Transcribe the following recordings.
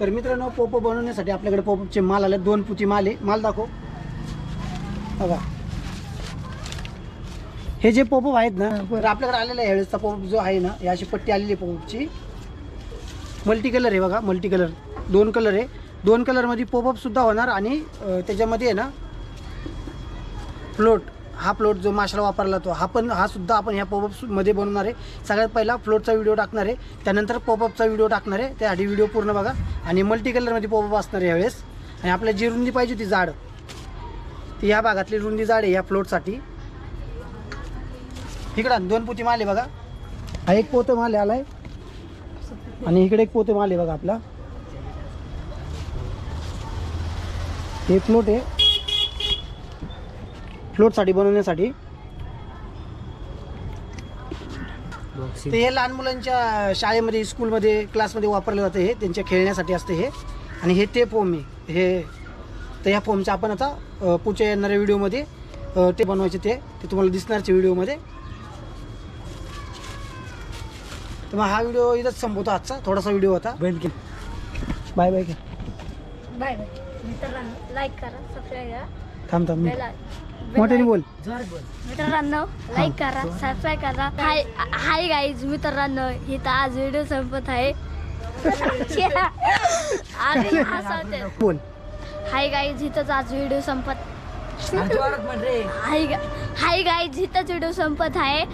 तर मित्रांनो पोपो बनवण्यासाठी आपल्याकडे पोपचे माल आले दोन पुची माल आहे. माल दाखव. बघा. हे जे पोप आहेत ना तर आपल्याकडे आलेला आहे ह्यावेळेसचा पोप जो आहे ना हे अशी पट्टी आलेली आहे पोपची. मल्टी कलर आहे बघा मल्टी कलर दोन कलर आहे. दोन कलरमध्ये पोपअपसुद्धा होणार आणि त्याच्यामध्ये आहे ना फ्लोट हा फ्लोट जो माशाला वापरला तो हा पण हा सुद्धा आपण ह्या पॉपअपमध्ये बनवणार आहे. सगळ्यात पहिला फ्लोटचा व्हिडिओ टाकणार आहे. त्यानंतर पॉपअपचा व्हिडिओ टाकणार आहे. त्यासाठी व्हिडिओ पूर्ण बघा. आणि मल्टी कलरमध्ये पॉपअप असणार आहे यावेळेस. आणि आपल्याला जी रुंदी पाहिजे होती जाड ती ह्या भागातली रुंदी जाड आहे या फ्लोटसाठी इकडं दोन पोती माल आहे बघा. हा एक पोतं माल आहे आणि इकडे एक पोते माल आहे बघा आपला. हे फ्लोट आहे. फ्लोटसाठी बनवण्यासाठी. ते हे लहान मुलांच्या शाळेमध्ये स्कूलमध्ये क्लासमध्ये वापरलं जातं हे. त्यांच्या खेळण्यासाठी असते हे. आणि हे ते फोम आहे. हे तर ह्या फोमचं आपण आता पुढच्या येणाऱ्या व्हिडिओमध्ये ते बनवायचे ते. ते तुम्हाला दिसणारच्या व्हिडिओमध्ये. तर मग हा व्हिडिओ इथंच संपवतो आजचा. थोडासा व्हिडिओ होता. बैल की बाय बाय बाय बाय मित्रांनो लाईक करा सबस्क्राईब करा. थांब थांब. बेल मोठ्याने बोल. मित्रांनो लाईक करा सबस्क्राईब करा. हाय हाय गाईज मित्रांनो इथं आज व्हिडिओ संपत आहे. हसवते बोल. हाय गाईज इथंच आज व्हिडिओ संपत रे. हाय हाय गाईज इथंच व्हिडिओ संपत आहे.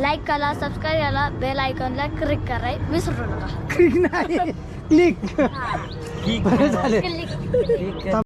लाईक करा सबस्क्राईब करा बेल आयकॉनला क्लिक कराय विसरू नका. क्लिक नाही. क्लिक हा. बरं झालं. क्लिक